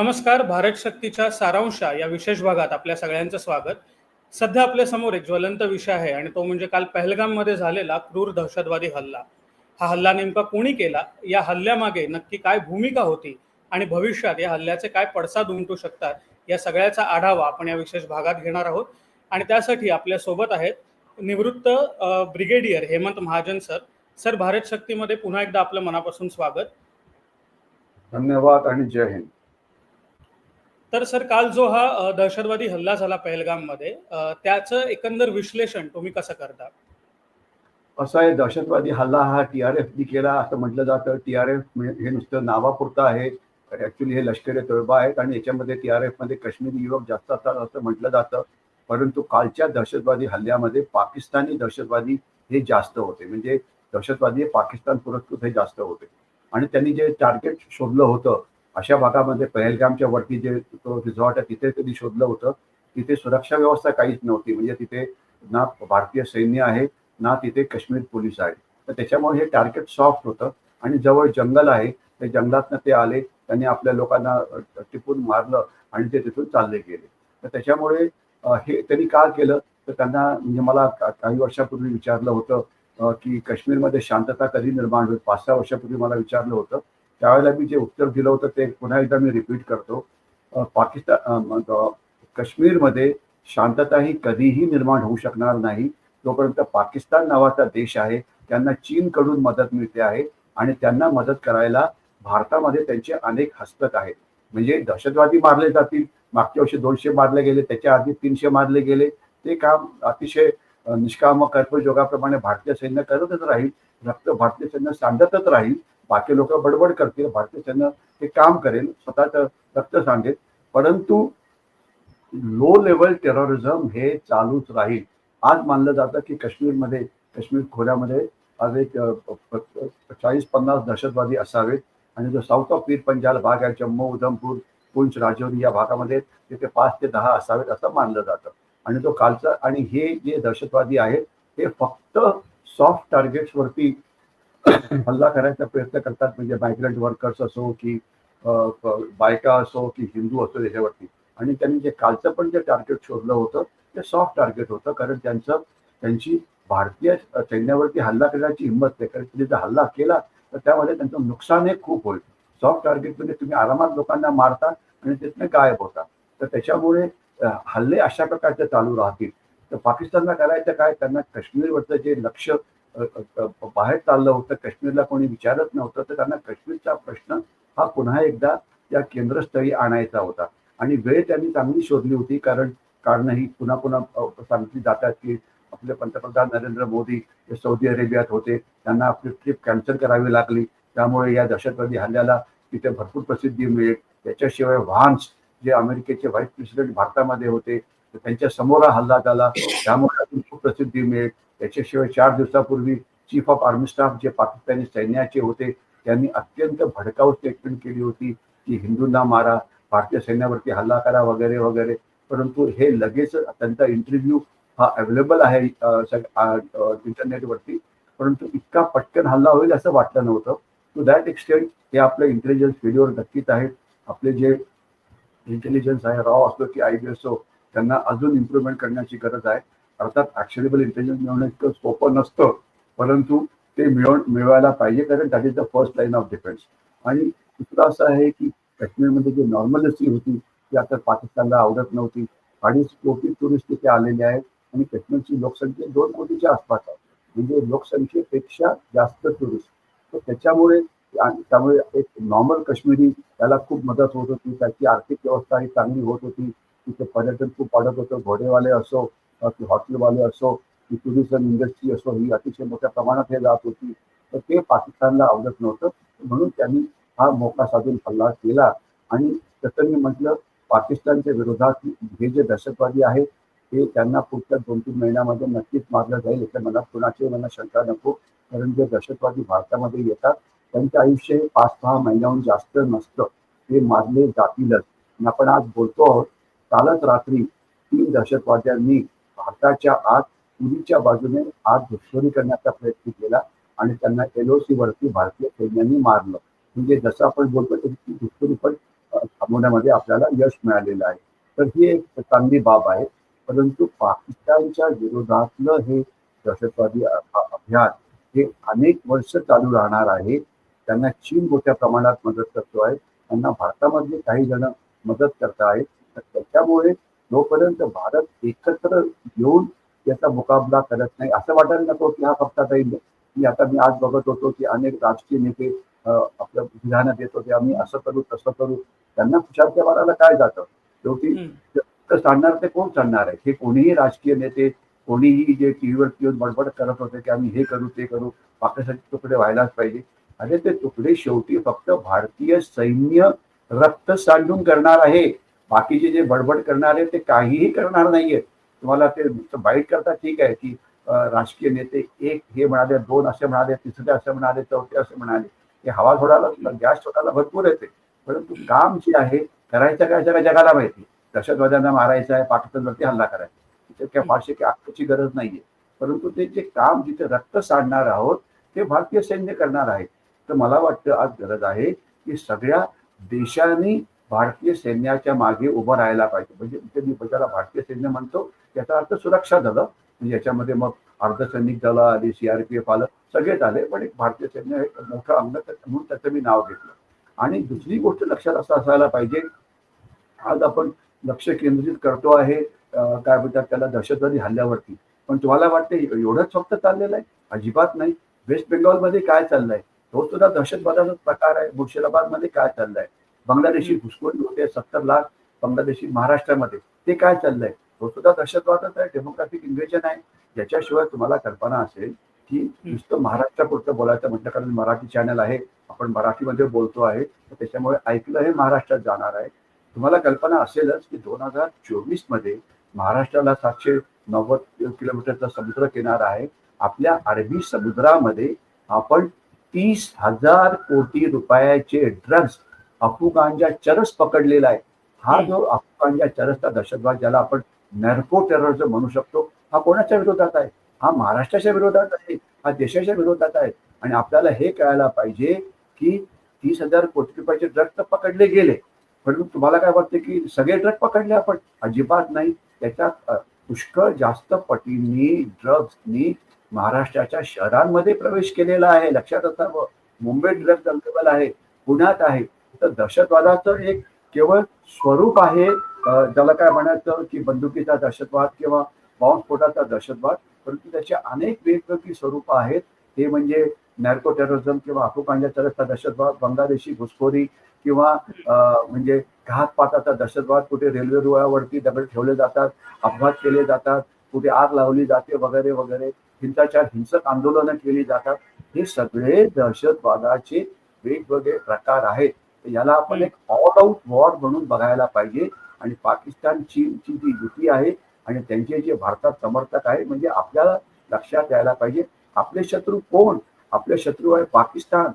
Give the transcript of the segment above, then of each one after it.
नमस्कार भारत शक्तीच्या सारांशा या विशेष भागात आपल्या सगळ्यांचं स्वागत. सध्या आपल्यासमोर एक ज्वलंत विषय आहे आणि तो म्हणजे काल पहलगाममध्ये झालेला क्रूर दहशतवादी हल्ला. हा हल्ला नेमका कोणी केला? या हल्ल्यामागे नक्की काय भूमिका होती? आणि भविष्यात या हल्ल्याचे काय पडसाद उमटू शकतात? या सगळ्याचा आढावा आपण या विशेष भागात घेणार आहोत. आणि त्यासाठी आपल्यासोबत आहेत निवृत्त brigadier Hemant Mahajan sir. Sir Bharat शक्तीमध्ये पुन्हा एकदा आपलं मनापासून स्वागत. धन्यवाद आणि जय हिंद. तर सर काल जो हा दहशतवादी हल्ला झाला पहलगाममध्ये मध्ये त्याचं एकंदर विश्लेषण तुम्ही कसं करता? असं आहे दहशतवादी हल्ला हा टी आर एफनी केला असं म्हटलं जातं. टी आर एफ म्हणजे हे नुसतं नावापुरतं आहे. ऍक्च्युली हे लष्करी तळबा आहेत आणि याच्यामध्ये टी आर एफमध्ये काश्मीरी युवक जास्त असतात असं म्हटलं जातं. परंतु कालच्या दहशतवादी हल्ल्यामध्ये पाकिस्तानी दहशतवादी हे जास्त होते. म्हणजे दहशतवादी हे पाकिस्तान पुरस्कृत हे जास्त होते. आणि त्यांनी जे टार्गेट शोधलं होतं अशा भागामध्ये पहलगामच्या वरती जे तो रिझॉर्ट आहे तिथे त्यांनी शोधलं होतं तिथे सुरक्षा व्यवस्था काहीच नव्हती. म्हणजे तिथे ना भारतीय सैन्य आहे ना तिथे काश्मीर पोलीस आहे. तर त्याच्यामुळे हे टार्गेट सॉफ्ट होतं आणि जवळ जंगल आहे. ते जंगलातनं ते आले त्यांनी आपल्या लोकांना टिपून मारलं आणि ते तिथून चालले गेले. तर त्याच्यामुळे हे त्यांनी का केलं? तर त्यांना म्हणजे मला काही वर्षापूर्वी विचारलं होतं की काश्मीरमध्ये शांतता कधी निर्माण होईल? पाच सहा वर्षापूर्वी मला विचारलं होतं. त्यावेळेला मी जे उत्तर दिलं होतं ते पुन्हा एकदा मी रिपीट करतो. पाकिस्तान काश्मीरमध्ये शांतता ही कधीही निर्माण होऊ शकणार नाही. जोपर्यंत पाकिस्तान नावाचा देश आहे. त्यांना चीनकडून मदत मिळते आहे आणि त्यांना मदत करायला भारतामध्ये त्यांचे अनेक हस्तक आहेत. म्हणजे दहशतवादी मारले जातील. मागच्या वर्षी दोनशे मारले गेले. त्याच्या आधी तीनशे मारले गेले. ते काम अतिशय निष्काम निष्काम कर्तव्योगाप्रमाणे भारतीय सैन्य करतच राहील. रक्त भारतीय सैन्य सांडतच राहील. बाकी लोक बडबड करतील भारतीय सैन्य ते काम करेल स्वतःच रक्त सांगेल. परंतु लो लेवल टेररिझम हे चालूच राहील. आज मानलं जातं की काश्मीरमध्ये काश्मीर खोऱ्यामध्ये आज एक चाळीस पन्नास दहशतवादी असावेत. आणि जो साऊथ ऑफ पीर पंजाल भाग आहे जम्मू उधमपूर पुंछ राजौरी या भागामध्ये तिथे पाच ते दहा असावेत असं मानलं जातं. आणि तो कालचा आणि हे जे दहशतवादी आहेत हे फक्त सॉफ्ट टार्गेट्सवरती हल्ला करायचा प्रयत्न करतात. म्हणजे मायग्रंट वर्कर्स असो की बायका असो की हिंदू असो याच्यावरती आणि त्यांनी जे कालचं पण जे टार्गेट शोधलं होतं ते सॉफ्ट टार्गेट होतं. कारण त्यांचं त्यांची भारतीय सैन्यावरती हल्ला करण्याची हिंमत नाही. कारण त्यांनी जर हल्ला केला तर त्यामध्ये त्यांचं नुकसान हे खूप होईल. सॉफ्ट टार्गेट म्हणजे तुम्ही आरामात लोकांना मारता आणि तिथनं गायब होता. तर त्याच्यामुळे हल्ले अशा प्रकारचे चालू राहतील. तर पाकिस्तानला करायचं काय? त्यांना काश्मीरवरचं जे लक्ष बाहेर चाललं होतं काश्मीरला कोणी विचारत नव्हतं तर त्यांना काश्मीरचा प्रश्न हा पुन्हा एकदा या केंद्रस्थळी आणायचा होता. आणि वेळ त्यांनी चांगली शोधली होती कारण कारण ही पुन्हा पुन्हा सांगितली जातात की आपले पंतप्रधान नरेंद्र मोदी हे सौदी अरेबियात होते त्यांना आपली ट्रिप कॅन्सल करावी लागली. त्यामुळे या दहशतवादी हल्ल्याला तिथे भरपूर प्रसिद्धी मिळेल. त्याच्याशिवाय व्हान्स जे अमेरिकेचे व्हाईस प्रेसिडेंट भारतामध्ये होते त्यांच्यासमोर हल्ला झाला. त्यामुळे अजून खूप प्रसिद्धी मिळेल. त्याच्याशिवाय चार दिवसापूर्वी चीफ ऑफ आर्मी स्टाफ जे पाकिस्तानी सैन्याचे होते त्यांनी अत्यंत भडकाऊ स्टेटमेंट केली होती की हिंदूंना मारा भारतीय सैन्यावरती हल्ला करा वगैरे वगैरे. परंतु हे लगेच त्यांचा इंटरव्ह्यू हा अवेलेबल आहे इंटरनेटवरती परंतु इतका पटकन हल्ला होईल असं वाटलं नव्हतं. टू दॅट एक्सटेंट हे आपलं इंटेलिजन्स व्हिडिओवर नक्कीच आहे. आपले जे इंटेलिजन्स आहे रॉ असो की आय बी असो त्यांना अजून इम्प्रुव्हमेंट करण्याची गरज आहे. अर्थात ॲक्शनेबल इंटेलिजन्स मिळवणं इतकं सोपं नसतं परंतु ते मिळवून मिळवायला पाहिजे कारण that is the first line of defence आणि दुसरं असं आहे की काश्मीरमध्ये जी नॉर्मलिसी होती ती आता पाकिस्तानला आवडत नव्हती. अडीच कोटी टुरिस्ट तिथे आलेले आहेत आणि काश्मीरची लोकसंख्या दोन कोटीच्या आसपास आहे. म्हणजे लोकसंख्येपेक्षा जास्त टुरिस्ट तर त्याच्यामुळे त्यामुळे एक नॉर्मल काश्मीरी त्याला खूप मदत होत होती त्याची आर्थिक व्यवस्था ही चांगली होत होती. तिथे पर्यटन खूप वाढत होतं घोडेवाले असो की हॉटेलवाले असो की टुरिझम इंडस्ट्री असो ही अतिशय मोठ्या प्रमाणात हे जात होती. तर ते पाकिस्तानला आवडत नव्हतं. म्हणून त्यांनी हा मोका साधून हल्ला केला. आणि तसं मी म्हटलं पाकिस्तानच्या विरोधात हे जे दहशतवादी आहेत ते त्यांना पुढच्या दोन तीन महिन्यामध्ये नक्कीच मारलं जाईल याच्या मनात कुणाची मला शंका नको. कारण जे दहशतवादी भारतामध्ये येतात त्यांचं आयुष्य हे पाच सहा महिन्याहून जास्त नसतं ते मारले जातीलच. आणि आपण आज बोलतो आहोत कालच रात्री तीन दहशतवाद्यांनी भारताच्या आत पुरीच्या बाजूने आत घुसखोरी करण्याचा प्रयत्न केला आणि त्यांना एलओसी वरती भारतीय सैन्यांनी मारलं. म्हणजे जसं आपण बोलतो तशी ती घुसखोरी पण थांबवण्यामध्ये आपल्याला यश मिळालेलं आहे. तर ही एक चांगली बाब आहे. परंतु पाकिस्तानच्या विरोधातलं हे दहशतवादी अभियान हे अनेक वर्ष चालू राहणार आहे. त्यांना चीन मोठ्या प्रमाणात मदत करतो आहे. त्यांना भारतामधले काही जण मदत करत आहेत. तर त्याच्यामुळे जोपर्यंत भारत एकत्र येऊन याचा मुकाबला करत नाही असं वाटायला नको की हा फक्त आता की आता मी आज बघत होतो की अनेक राजकीय नेते आपलं विधानं देत होते. आम्ही असं करू तसं करू. त्यांना खुशालच्या मारायला काय जातं? शेवटी सांगणार ते कोण सांगणार आहे? हे कोणीही राजकीय नेते कोणीही जे टीव्हीवरती येऊन बडबड करत होते की आम्ही हे करू ते करू पाकिस्तानचे तुकडे व्हायलाच पाहिजे. अरे ते तुकडे शेवटी फक्त भारतीय सैन्य रक्त सांडून करणार आहे. बाकीचे जे बडबड करणारे ते काहीही करणार नाहीये. तुम्हाला ते नुसतं बाईट करता ठीक आहे की राजकीय नेते एक हे म्हणाले दोन असे म्हणाले तिसरे असे म्हणाले चौथे असे म्हणाले हे हवा सोडायला गॅस सोडायला भरपूर येते. परंतु काम जे आहे करायचं काय सगळ्या जगाला माहिती दहशतवाद्यांना मारायचं आहे पाकिस्तानवरती हल्ला करायचा त्याच्यात काय फारशी काही आत्ताची गरज नाहीये. परंतु ते जे काम जिथे रक्त सांडणार आहोत ते भारतीय सैन्य करणार आहे. तर मला वाटतं आज गरज आहे की सगळ्या देशांनी भारतीय सैन्याच्या मागे उभं राहायला पाहिजे. म्हणजे इथे मी त्याला भारतीय सैन्य म्हणतो याचा अर्थ सुरक्षा दलं. म्हणजे याच्यामध्ये मग अर्धसैनिक दलं आली सीआरपीएफ आलं सगळेच आले पण एक भारतीय सैन्य हे एक मोठं अंग म्हणून त्याचं मी नाव घेतलं. आणि दुसरी गोष्ट लक्षात असं असायला पाहिजे आज आपण लक्ष केंद्रित करतो आहे काय म्हणतात त्याला दहशतवादी हल्ल्यावरती. पण तुम्हाला वाटते एवढंच फक्त चाललेलं आहे? अजिबात नाही. वेस्ट बेंगॉलमध्ये काय चाललंय? तो सुद्धा दहशतवादाचा प्रकार आहे. मुर्शिदाबादमध्ये काय चाललंय? बांगलादेशी घुसखोरी होते सत्तर लाख बांगलादेशी महाराष्ट्रामध्ये. ते काय चाललंय? तो सुद्धा दहशतवादच आहे डेमोग्राफिक इन्व्हेजन आहे. ज्याच्याशिवाय तुम्हाला कल्पना असेल की नुसतं महाराष्ट्रापुरतं बोलायचं म्हटलं कारण मराठी चॅनल आहे आपण मराठीमध्ये बोलतो आहे तर त्याच्यामुळे ऐकलं हे महाराष्ट्रात जाणार आहे. तुम्हाला कल्पना असेलच की दोन हजार चोवीसमध्ये महाराष्ट्राला सातशे नव्वद किलोमीटरचा समुद्र किनारा आहे. आपल्या अरबी समुद्रामध्ये आपण तीस हजार कोटी रुपयाचे ड्रग्ज अफुगांजा चरस पकडलेला आहे. हा जो अफगाणच्या चरसचा दहशतवाद ज्याला आपण नॅर्को टेररिझम म्हणू शकतो हा कोणाच्या विरोधात आहे? हा महाराष्ट्राच्या विरोधात आहे? हा देशाच्या विरोधात आहे? आणि आपल्याला हे कळायला पाहिजे की तीस हजार कोटी रुपयाचे ड्रग तर पकडले गेले. परंतु तुम्हाला काय वाटतं की सगळे ड्रग पकडले आपण? अजिबात नाही. त्याच्यात पुष्कळ जास्त पटींनी ड्रग्सनी महाराष्ट्राच्या शहरांमध्ये प्रवेश केलेला आहे. लक्षात असावं. मुंबईत ड्रग्ज अवेलेबल आहे. पुण्यात आहे. तर दहशतवादाचं एक केवळ स्वरूप आहे ज्याला काय म्हणायचं की बंदुकीचा दहशतवाद किंवा बॉम्बस्फोटाचा दहशतवाद परंतु त्याचे अनेक वेगवेगळी स्वरूप आहेत. ते म्हणजे नॅर्को टेररिझम किंवा अफुकांजा दहशतवाद बांगलादेशी घुसखोरी किंवा म्हणजे घातपाताचा दहशतवाद कुठे रेल्वे रुळावरती दगड ठेवले जातात अपघात केले जातात कुठे आग लावली जाते वगैरे वगैरे. हिंसाचार हिंसक आंदोलनं केली जातात. हे सगळे दहशतवादाचे वेगवेगळे प्रकार आहेत. याला आपण एक ऑल आउट वॉर म्हणून बघायला पाहिजे. आणि पाकिस्तान चीनची जी युती आहे आणि त्यांचे जे भारतात समर्थक आहे म्हणजे आपल्याला लक्षात यायला पाहिजे. आपले शत्रू कोण? आपले शत्रू आहे पाकिस्तान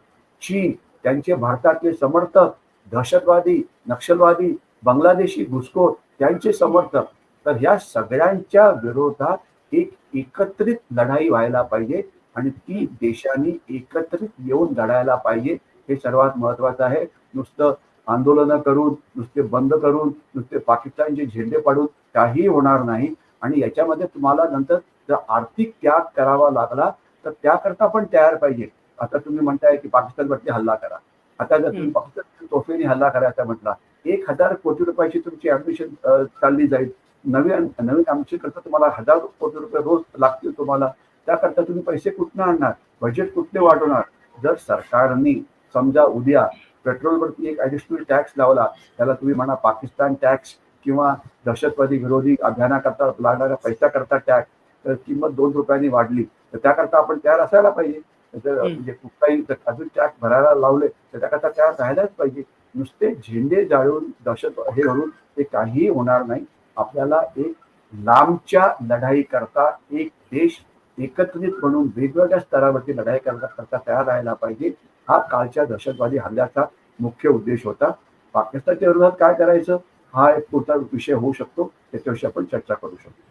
चीन. त्यांचे भारतातले समर्थक दहशतवादी नक्षलवादी बांगलादेशी घुसखोर त्यांचे समर्थक. तर ह्या सगळ्यांच्या विरोधात एक एकत्रित लढाई व्हायला पाहिजे आणि ती देशांनी एकत्रित येऊन लढायला पाहिजे. हे सर्वात महत्वाचं आहे. नुसतं आंदोलनं करून नुसते बंद करून नुसते पाकिस्तानचे झेंडे पाडून काही होणार नाही. आणि याच्यामध्ये तुम्हाला नंतर जर आर्थिक त्याग करावा लागला तर त्याकरता पण तयार पाहिजे. आता तुम्ही म्हणताय की पाकिस्तानवरती हल्ला करा. आता जर तुम्ही. पाकिस्तान तोफेने हल्ला करायचा म्हटला एक हजार कोटी रुपयाची तुमची ऍडमिशन चालली जाईल. नवीन नवीन ऍडमिशन करता तुम्हाला हजार कोटी रुपये रोज लागतील तुम्हाला. त्याकरता तुम्ही पैसे कुठनं आणणार? बजेट कुठले वाढवणार? जर सरकारने समजा उद्या पेट्रोलवरती एक ऍडिशनल टॅक्स लावला त्याला तुम्ही म्हणा पाकिस्तान टॅक्स किंवा दहशतवादी विरोधी अभियानाकरता लागणाऱ्या पैशाकरता टॅक्स तर किंमत दोन रुपयांनी वाढली. तर त्याकरता आपण तयार असायला पाहिजे. म्हणजे कुठलाही जर अजून टॅक्स भरायला लावले तर त्याकरता तयार राहायलाच पाहिजे. नुसते झेंडे जाळून दहशत हे घालून ते काहीही होणार नाही. आपल्याला एक लांबच्या लढाई करता एक देश एकत्रित म्हणून वेगवेगळ्या स्तरावरती लढाई करता करता तयार राहायला पाहिजे. हा कालच्या दहशतवादी हल्ल्याचा मुख्य उद्देश होता. पाकिस्तानच्या विरोधात काय करायचं? हा एक पुढचा विषय होऊ शकतो. त्याच्याविषयी आपण चर्चा करू शकतो.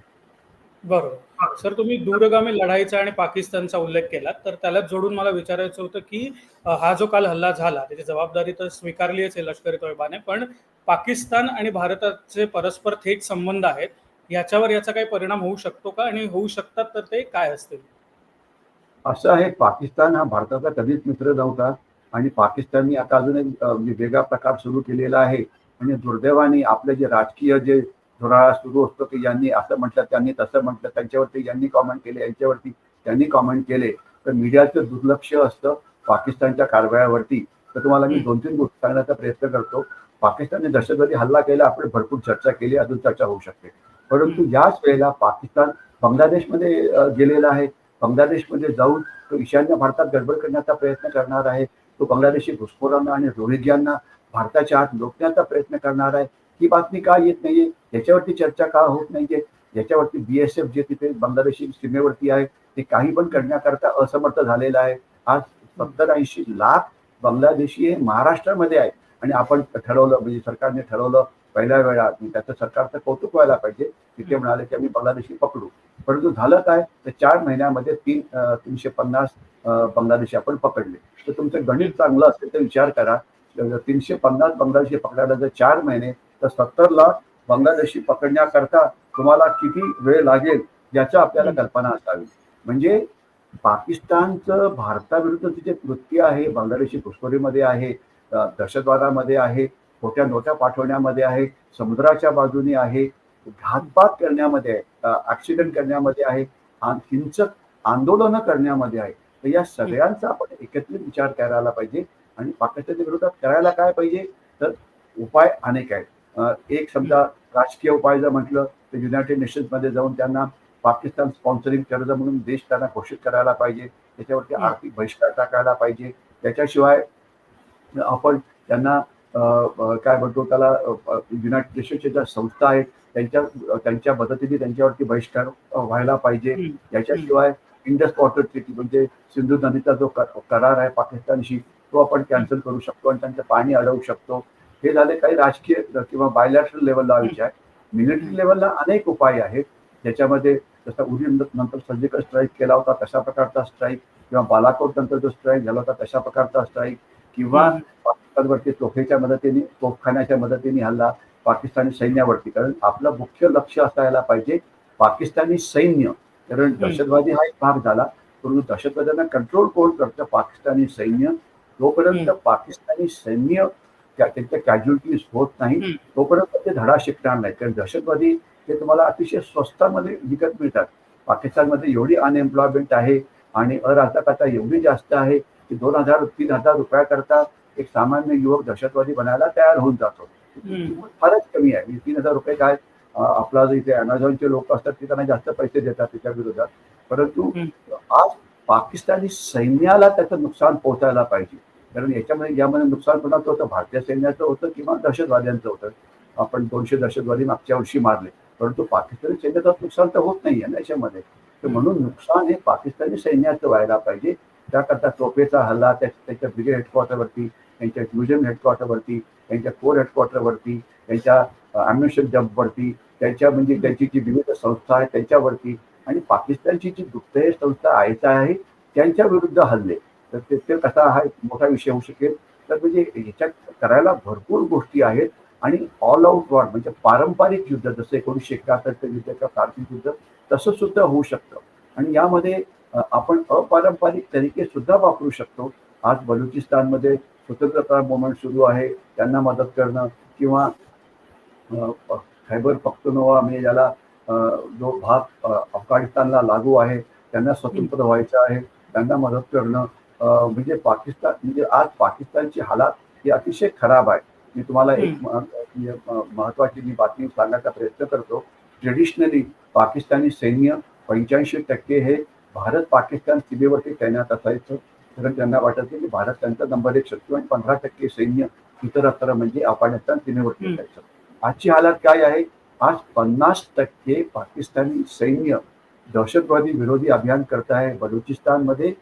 बरोबर. सर तुम्ही दूरगामी लढाईचा आणि पाकिस्तानचा उल्लेख केला तर त्याला जोडून मला विचारायचं होतं की हा जो काल हल्ला झाला त्याची जबाबदारी तर स्वीकारलीच आहे लष्करी तोयबाने पण पाकिस्तान आणि भारताचे परस्पर थेट संबंध आहेत याच्यावर याचा काही परिणाम होऊ शकतो का? आणि होऊ शकतात तर ते काय असतील? असं आहे पाकिस्तान हा भारताचा कधीच मित्र नव्हता. आणि पाकिस्ताननी आता अजून एक म्हणजे वेगळा प्रकार सुरू केलेला आहे. आणि दुर्दैवाने आपले जे राजकीय जे धुराळा सुरू असतो की यांनी असं म्हटलं त्यांनी तसं म्हटलं त्यांच्यावरती यांनी कॉमेंट केले यांच्यावरती त्यांनी कॉमेंट केले. तर मीडियाचं दुर्लक्ष असतं पाकिस्तानच्या कारवायावरती. तर तुम्हाला मी दोन तीन गोष्टी सांगण्याचा प्रयत्न करतो. पाकिस्तानने दहशतवादी हल्ला केला आपण भरपूर चर्चा केली अजून चर्चा होऊ शकते. परंतु याच वेळेला पाकिस्तान बांगलादेशमध्ये गेलेला आहे. बांगलादेशमध्ये जाऊन तो ईशान्य भारतात गडबड करण्याचा प्रयत्न करणार आहे. तो बांगलादेशी घुसखोरांना आणि रोहिंग्यांना भारताच्या आत लोटण्याचा प्रयत्न करणार आहे. ही बातमी का येत नाहीये? याच्यावरती चर्चा का होत नाहीये? याच्यावरती बीएसएफ जे तिथे बांगलादेशी सीमेवरती आहे ते काही पण करण्याकरता असमर्थ झालेलं आहे. आज सत्तर ऐंशी लाख बांगलादेशी हे महाराष्ट्रामध्ये आहे. आणि आपण ठरवलं म्हणजे सरकारने ठरवलं पहिल्या वेळा की त्याचं सरकारचं कौतुक व्हायला पाहिजे. तिथे म्हणाले की आम्ही बांगलादेशी पकडू. परंतु झालं काय? तर चार महिन्यामध्ये तीन तीनशे पन्नास बांगलादेशी आपण पकडले. तर तुमचं गणित चांगलं असेल तर विचार करा. तीनशे पन्नास बांगलादेशी पकडायला जर चार महिने तर सत्तर लाख बांगलादेशी पकडण्याकरता तुम्हाला किती वेळ लागेल याचा आपल्याला कल्पना असावी. म्हणजे पाकिस्तानचं भारताविरुद्धचं जे कृत्य आहे बांगलादेशी घुसखोरीमध्ये आहे दहशतवादामध्ये आहे खोट्या नोटा पाठवण्यामध्ये आहे समुद्राच्या बाजूने आहे घातपात करण्यामध्ये आहे ऍक्सिडेंट करण्यामध्ये आहे हिंसक आंदोलनं करण्यामध्ये आहे. तर या सगळ्यांचा आपण एकत्रित विचार करायला पाहिजे आणि पाकिस्तानच्या विरोधात करायला काय पाहिजे? तर उपाय अनेक आहेत. एक समजा राजकीय उपाय जर म्हटलं तर युनायटेड नेशन्समध्ये जाऊन त्यांना पाकिस्तान स्पॉन्सरिंग कर्ज म्हणून देश त्यांना घोषित करायला पाहिजे. त्याच्यावरती. आर्थिक बहिष्कार टाकायला पाहिजे. त्याच्याशिवाय आपण त्यांना काय म्हणतो त्याला युनायटेड नेशनच्या ज्या संस्था आहेत त्यांच्या त्यांच्या मदतीने त्यांच्यावरती बहिष्कार व्हायला पाहिजे. याच्याशिवाय इंडस वॉटर ट्रिटी म्हणजे सिंधू नदीचा जो कर- करार आहे पाकिस्तानशी तो आपण कॅन्सल करू शकतो आणि त्यांचं पाणी अडवू शकतो. हे झाले काही राजकीय किंवा बायलॅटरल लेवलला विचार मिलिटरी लेवलला अनेक उपाय आहेत. ज्याच्यामध्ये जसा उरी नंतर सर्जिकल स्ट्राईक केला होता तशा प्रकारचा स्ट्राईक किंवा बालाकोट नंतर जो स्ट्राईक झाला होता तशा प्रकारचा स्ट्राईक. किंवा. पाकिस्तानवरती तोफेच्या मदतीने तोफखान्याच्या मदतीने हल्ला पाकिस्तानी सैन्यावरती. कारण आपलं मुख्य लक्ष असायला पाहिजे पाकिस्तानी सैन्य. कारण दहशतवादी हा एक भाग झाला परंतु दहशतवाद्यांना कंट्रोल कोण करतं? पाकिस्तानी सैन्य. जोपर्यंत पाकिस्तानी सैन्य त्या- त्यांच्या कॅज्युलिटीज होत नाही. तोपर्यंत ते धडा शिकणार नाही. कारण दहशतवादी हे तुम्हाला अतिशय स्वस्तामध्ये विकत मिळतात. पाकिस्तानमध्ये एवढी अनएम्प्लॉयमेंट आहे आणि अराजकता एवढी जास्त आहे की दोन हजार तीन हजार रुपयाकरता एक सामान्य युवक दहशतवादी बनायला तयार होऊन जातो. फारच कमी आहे. म्हणजे तीन हजार रुपये काय आपला जो इथे अमेझॉनचे लोक असतात ते त्यांना जास्त पैसे देतात त्याच्या विरोधात. परंतु. आज पाकिस्तानी सैन्याला त्याचं नुकसान पोहोचायला पाहिजे. कारण याच्यामध्ये यामध्ये नुकसान कोणाचं होतं? भारतीय सैन्याचं होतं किंवा दहशतवाद्यांचं होतं. आपण दोनशे दहशतवादी मागच्या वर्षी मारले. परंतु पाकिस्तानी सैन्याचं नुकसान तर होत नाही आहे याच्यामध्ये. तर म्हणून नुकसान हे पाकिस्तानी सैन्याचं व्हायला पाहिजे. त्याकरता तोफेचा हल्ला त्या त्याच्या ब्रिगेड हेडक्वार्टरवरती त्यांच्या डिव्हिजन हेडक्वार्टरवरती त्यांच्या कोर हेडक्वार्टरवरती त्यांच्या अम्युनिशन जम्पवरती त्यांच्या म्हणजे त्यांची जी विविध संस्था आहे त्यांच्यावरती आणि पाकिस्तानची जी गुप्तहेर संस्था आयचा आहे त्यांच्या विरुद्ध हल्ले. तर ते ते कसा हा एक मोठा विषय होऊ शकेल. तर म्हणजे ह्याच्यात करायला भरपूर गोष्टी आहेत आणि ऑल आउट वॉर म्हणजे पारंपरिक युद्ध जसं एकोणीसशे एकाहत्तरचं युद्ध किंवा कार्तिक युद्ध तसं सुद्धा होऊ शकतं. आणि यामध्ये आपण अपारंपरिक तरीके सुद्धा वापरू शकतो. आज बलुचिस्तानमध्ये स्वतंत्रता मुवमेंट सुरू आहे त्यांना मदत करणं किंवा खैबर पख्तुनवा म्हणजे ज्याला जो भाग अफगाणिस्तानला लागू आहे त्यांना स्वतंत्र व्हायचं आहे त्यांना मदत करणं. म्हणजे पाकिस्तान म्हणजे आज पाकिस्तानची हालात ही अतिशय खराब आहे. मी तुम्हाला एक महत्वाची मी बातमी सांगण्याचा प्रयत्न करतो. ट्रेडिशनली पाकिस्तानी सैन्य पंच्याऐंशी टक्के हे भारत पाकिस्तान सीमेवरती तैनात असायचं. कारण त्यांना वाटायचं की भारत त्यांचा नंबर एक शत्रू आणि पंधरा टक्के सैन्य इतरत्र म्हणजे अफगाणिस्तान सीमेवरती. असायचं. आजची हालत काय आहे? आज पन्नास टक्के पाकिस्तानी सैन्य दहशतवादी विरोधी अभियान करत आहे. बलुचिस्तानमध्ये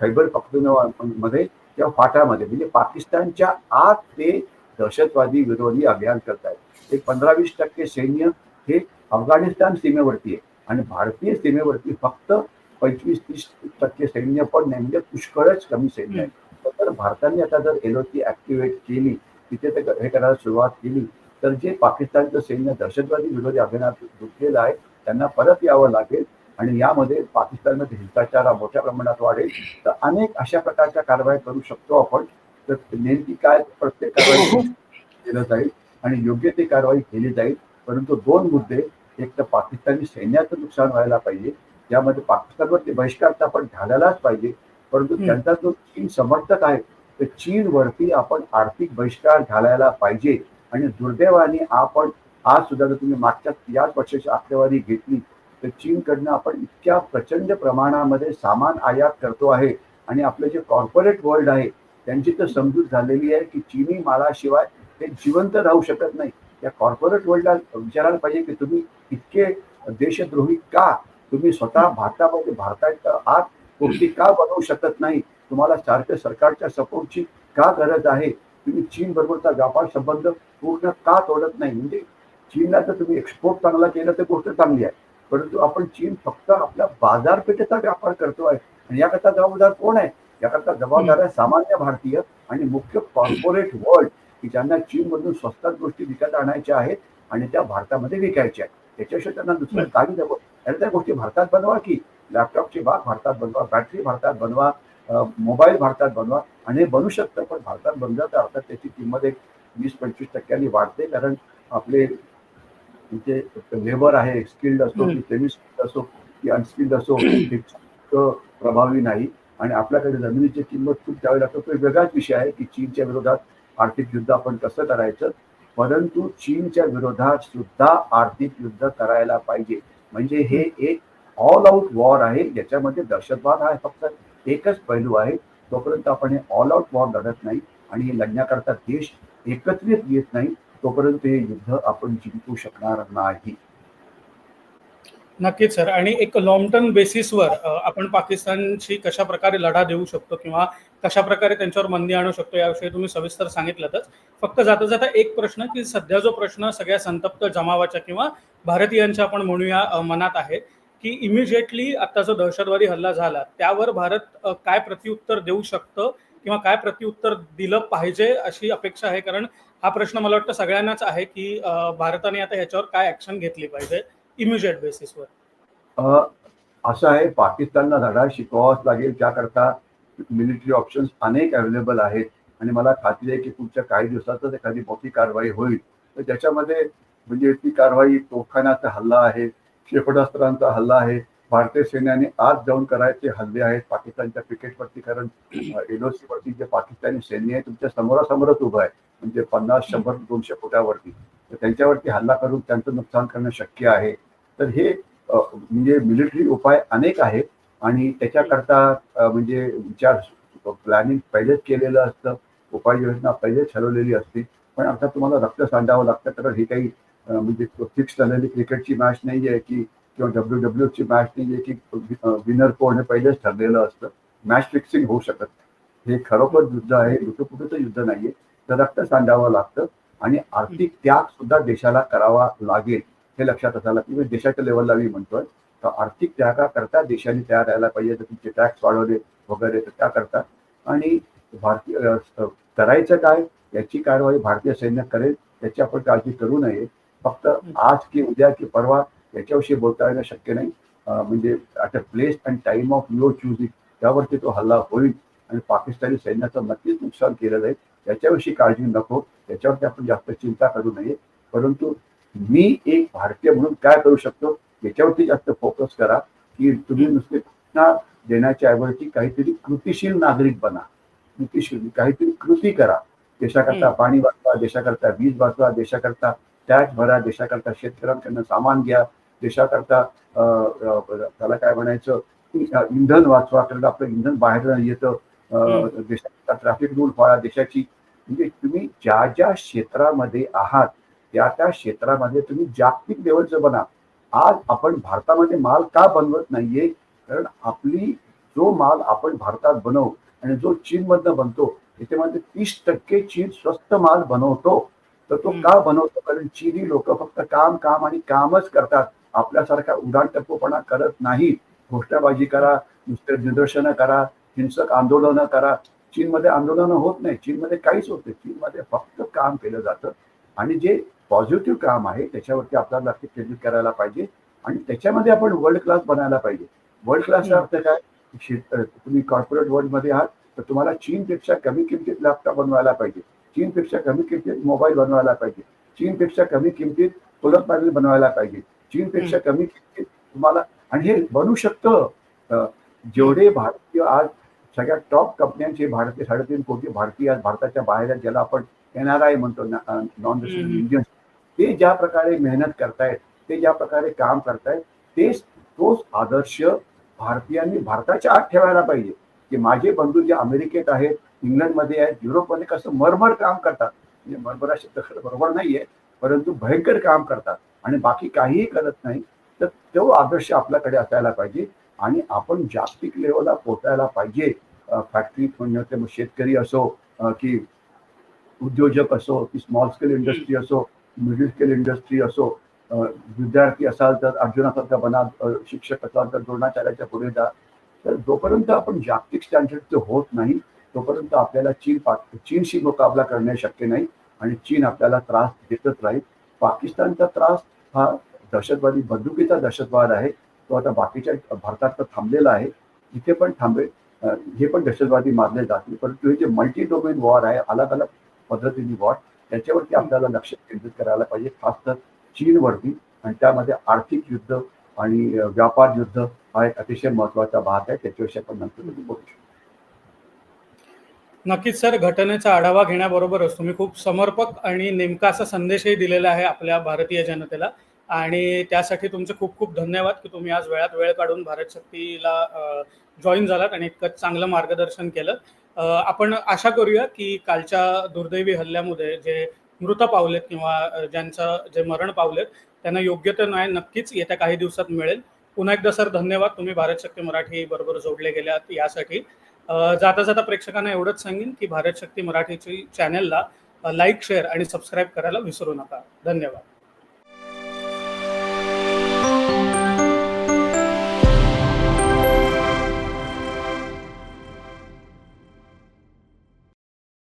खैबरमध्ये किंवा फाटामध्ये. म्हणजे पाकिस्तानच्या आत ते दहशतवादी विरोधी अभियान करत आहेत. एक पंधरा वीस टक्के सैन्य हे अफगाणिस्तान सीमेवरती आहे. आणि भारतीय सीमेवरती फक्त पंचवीस तीस टक्के सैन्य पण नाही म्हणजे पुष्कळच कमी सैन्य आहे. तर भारताने आता जर एलओसी ऍक्टिव्हेट केली तिथे ते हे करायला सुरुवात केली तर जे पाकिस्तानचं सैन्य दहशतवादी विरोधी अभियानात गुंतलेलं आहे त्यांना परत यावं लागेल आणि यामध्ये पाकिस्तानमध्ये हिंसाचार हा मोठ्या प्रमाणात वाढेल. तर अनेक अशा प्रकारच्या कारवाई करू शकतो आपण. तर नेमकी काय प्रत्येक कारवाई केलं जाईल आणि योग्य ती कारवाई केली जाईल. परंतु दोन मुद्दे. एक तर पाकिस्तानी सैन्याचं नुकसान व्हायला पाहिजे. यामध्ये पाकिस्तानवरती बहिष्कार तर आपण घालायलाच पाहिजे. परंतु. त्यांचा जो चीन समर्थक आहे तर चीनवरती आपण आर्थिक बहिष्कार घालायला पाहिजे. आणि दुर्दैवाने आपण आज सुद्धा जर तुम्ही मागच्या याच वर्षाची आकडेवारी घेतली तर चीनकडनं आपण इतक्या प्रचंड प्रमाणामध्ये सामान आयात करतो आहे. आणि आपलं जे कॉर्पोरेट वर्ल्ड आहे त्यांची तर समजूत झालेली आहे की चीनी मालाशिवाय ते जिवंत राहू शकत नाही. या कॉर्पोरेट वर्ल्डला विचारायला पाहिजे की तुम्ही इतके देशद्रोही का? तुम्ही स्वतः भारतामध्ये भारताच्या आत गोष्टी का बनवू शकत नाही? तुम्हाला सारख्या सरकारच्या सपोर्टची का गरज आहे? तुम्ही चीन बरोबरचा व्यापार संबंध पूर्ण का तोडत नाही? म्हणजे चीनला तर तुम्ही एक्सपोर्ट चांगला केलं तर गोष्ट चांगली आहे. परंतु आपण चीन फक्त आपल्या बाजारपेठेचा व्यापार करतो आहे. आणि याकरता जबाबदार कोण आहे? याकरता जबाबदार आहे सामान्य भारतीय आणि मुख्य कॉर्पोरेट वर्ल्ड की ज्यांना चीनमधून स्वस्तात गोष्टी विकत आणायच्या आहेत आणि त्या भारतामध्ये विकायच्या आहेत. त्याच्याशिवाय त्यांना दुसरं काही नको आणि त्या गोष्टी भारतात बनवा की लॅपटॉपची बाग भारतात बनवा बॅटरी भारतात बनवा मोबाईल भारतात बनवा आणि हे बनू शकतं पण भारतात बनलं तर अर्थात त्याची किंमत एक वीस पंचवीस टक्क्यांनी वाढते कारण आपले जे लेबर आहे स्किल्ड असो की सेमी स्किल्ड असो की अनस्किल्ड असो प्रभावी नाही आणि आपल्याकडे जमिनीची किंमत खूप द्यावी लागतो तो एक वेगळाच विषय आहे की चीनच्या विरोधात आर्थिक युद्ध आपण कसं करायचं परंतु चीनच्या विरोधात सुद्धा आर्थिक युद्ध करायला पाहिजे. म्हणजे हे एक ऑल आउट वॉर आहे ज्याच्यामध्ये दहशतवाद हा फक्त एकच पैलू आहे. तोपर्यंत आपण हे ऑल आउट वॉर लढत नाही आणि हे लढण्याकरता देश एकत्रित येत नाही तोपर्यंत हे युद्ध आपण जिंकू शकणार नाही. नक्कीच सर. आणि एक लॉंग टर्म बेसिसवर आपण पाकिस्तानशी कशा प्रकारे लढा देऊ शकतो किंवा कशा प्रकारे त्यांच्यावर मंदी आणू शकतो याविषयी तुम्ही सविस्तर सांगितलंतच. फक्त जाता जाता एक प्रश्न की सध्या जो प्रश्न सगळ्या संतप्त जमावाच्या किंवा भारतीयांच्या आपण म्हणूया मनात आहे की इमिजिएटली आता जो दहशतवादी हल्ला झाला त्यावर भारत काय प्रत्युत्तर देऊ शकतं किंवा काय प्रत्युत्तर दिलं पाहिजे अशी अपेक्षा आहे? कारण हा प्रश्न मला वाटतं सगळ्यांनाच आहे की भारताने आता ह्याच्यावर काय ऍक्शन घेतली पाहिजे इमिजिएट बेसिसवर असं आहे पाकिस्तानला धडा शिकवावाच लागेल त्याकरता मिलिटरी ऑप्शन्स अनेक अवेलेबल आहेत. आणि मला खात्री आहे की पुढच्या काही दिवसातच एखादी मोठी कारवाई होईल. तर त्याच्यामध्ये म्हणजे ती कारवाई तोफखान्याचा हल्ला आहे क्षेपणास्त्रांचा हल्ला आहे भारतीय सैन्याने आज जाऊन करायचे हल्ले आहेत पाकिस्तानच्या क्रिकेटवरती कारण एलओसी वरती जे पाकिस्तानी सैन्य आहे तुमच्या समोरासमोरच उभं आहे. म्हणजे पन्नास शंभर दोनशे फुटावरती. तर त्यांच्यावरती हल्ला करून त्यांचं नुकसान करणं शक्य आहे. तर हे म्हणजे मिलिटरी उपाय अनेक आहेत. आणि त्याच्याकरता म्हणजे विचार प्लॅनिंग पहिलेच केलेलं असतं उपाययोजना पहिलेच ठरवलेली असते पण आता तुम्हाला रक्त सांडावं लागतं कारण हे काही म्हणजे फिक्स झालेली क्रिकेटची मॅच नाही आहे की किंवा डब्ल्यू डब्ल्यूची मॅच नाही आहे की विनर कोण हे पहिलेच ठरलेलं असतं. मॅच फिक्सिंग होऊ शकत हे खरोखर युद्ध आहे लुटुपुटुचं युद्ध नाहीये तर रक्त सांडावं लागतं आणि आर्थिक त्याग सुद्धा देशाला करावा लागेल हे लक्षात असायला की देशाच्या लेवलला मी म्हणतोय. तर आर्थिक त्यागाकरता देशाने तयार राहायला पाहिजे तर तुमचे टॅक्स वाढवले वगैरे तर त्याकरता आणि भारतीय करायचं काय याची कारवाई भारतीय सैन्य करेल याची आपण काळजी करू नये. फक्त आज की उद्या की परवा याच्याविषयी बोलता येणं शक्य नाही. म्हणजे at a place and time of your choosing त्यावरती तो हल्ला होईल. आणि पाकिस्तानी सैन्याचं नक्कीच नुकसान केलं जाईल. याच्याविषयी काळजी नको त्याच्यावरती आपण जास्त चिंता करू नये. परंतु मी एक भारतीय म्हणून काय करू शकतो? याच्यावरती जास्त फोकस करा की तुम्ही नुसते देण्याच्या ऐवजी काहीतरी कृतीशील नागरिक बना. कृतीशील काहीतरी कृती करा. देशाकरता. पाणी वाचवा देशाकरता वीज वाचवा देशाकरता टॅक्स भरा देशाकरता शेतकऱ्यांकडनं सामान घ्या देशाकरता त्याला काय म्हणायचं? इंधन वाचवा कारण आपलं इंधन बाहेर येतं. देशाचा ट्रॅफिक रूल पाळा देशाची. म्हणजे तुम्ही ज्या ज्या क्षेत्रामध्ये आहात त्या त्या क्षेत्रामध्ये तुम्ही जागतिक लेवलचं बना. आज आपण भारतामध्ये माल का बनवत नाहीये? कारण आपली जो माल आपण भारतात बनवू आणि जो चीनमधनं बनतो त्याच्यामध्ये तीस टक्के चीन स्वस्त माल बनवतो. तर तो. का बनवतो? कारण चीनी लोक फक्त काम काम आणि कामच करतात. आपल्यासारखा उडाणटप्पूपणा करत नाही घोषणाबाजी करा नुसते निदर्शनं करा हिंसक आंदोलनं करा. चीनमध्ये आंदोलनं होत नाही. चीनमध्ये काहीच होत नाही. चीनमध्ये फक्त काम केलं जातं. आणि जे पॉझिटिव्ह काम आहे त्याच्यावरती आपल्याला लक्ष केंद्रित करायला पाहिजे आणि त्याच्यामध्ये आपण वर्ल्ड क्लास बनायला पाहिजे. वर्ल्ड क्लासचा अर्थ काय? तुम्ही कॉर्पोरेट वर्ल्डमध्ये आहात तर तुम्हाला चीनपेक्षा कमी किमतीत लॅपटॉप बनवायला पाहिजे. चीनपेक्षा कमी किमतीत मोबाईल बनवायला पाहिजे. चीनपेक्षा कमी किमतीत सोलर पॅनल बनवायला पाहिजे. चीनपेक्षा कमी किमतीत तुम्हाला आणि हे बनू शकतं. जेवढे भारतीय आज सगळ्या टॉप कंपन्यांचे भारतीय साडेतीन कोटी भारतीय आज भारताच्या बाहेर ज्याला आपण एन आर आय म्हणतो नॉन रेसिडेंट हम्म. ते ज्या प्रकारे मेहनत करतायत ते ज्या प्रकारे काम करतायत तेच तोच आदर्श भारतीयांनी भारताच्या आत ठेवायला पाहिजे. की माझे बंधू जे अमेरिकेत आहेत इंग्लंडमध्ये आहेत युरोपमध्ये कसं मरमर काम करतात. म्हणजे मरमर शब्द बरोबर नाहीये परंतु भयंकर काम करतात. आणि बाकी काहीही करत नाही तर तो आदर्श आपल्याकडे असायला पाहिजे. आणि आपण जागतिक लेवलला पोचायला पाहिजे. फॅक्टरी म्हणजे ते शेतकरी असो की उद्योजक असो की स्मॉल स्केल इंडस्ट्री असो मिडल स्केल इंडस्ट्री असो विद्यार्थी असाल तर अर्जुनासारखा बना शिक्षक असाल तर द्रोणाचार्याच्या पुढे जा. तर जोपर्यंत आपण जागतिक स्टँडर्डचं होत नाही तोपर्यंत आपल्याला चीन पाक चीनशी मुकाबला करणे शक्य नाही आणि चीन आपल्याला त्रास देतच राहील. पाकिस्तानचा त्रास हा दहशतवादी बंदुकीचा दहशतवाद आहे. तो आता बाकीच्या भारतात तर थांबलेला आहे. इथे पण थांबेल. हे पण दहशतवादी मारले जातील. परंतु हे जे मल्टी डोमेन वॉर आहे अलग अलग पद्धतीने वॉर त्याच्यावरती आपल्याला लक्ष केंद्रित करायला पाहिजे. खास तर चीनवरती. आणि त्यामध्ये आर्थिक युद्ध आणि व्यापार युद्ध हा एक अतिशय महत्त्वाचा भाग आहे. त्याच्याविषयी आपण नंतर बोलू. शकतो नक्कीच सर. घटनेचा आढावा घेण्याबरोबरच तुम्ही खूप समर्पक आणि नेमका असा संदेशही दिलेला आहे आपल्या भारतीय जनतेला. आणि त्यासाठी तुमचे खूप खूप धन्यवाद की तुम्ही आज वेळात वेळ काढून भारत शक्तीला जॉईन झालात आणि इतकं चांगलं मार्गदर्शन केलं. आपण आशा करूया की कालच्या दुर्दैवी हल्ल्यामध्ये जे मृत पावलेत किंवा ज्यांचं जे मरण पावलेत त्यांना योग्य तर न्याय नक्कीच येत्या काही दिवसात मिळेल. पुन्हा एकदा सर धन्यवाद. तुम्ही भारत शक्ती मराठी बरोबर जोडले गेल्यात यासाठी. जाता जाता प्रेक्षकांना एवढंच सांगेन की भारत शक्ती मराठीची चॅनलला लाईक शेअर आणि सबस्क्राईब करायला विसरू नका. धन्यवाद.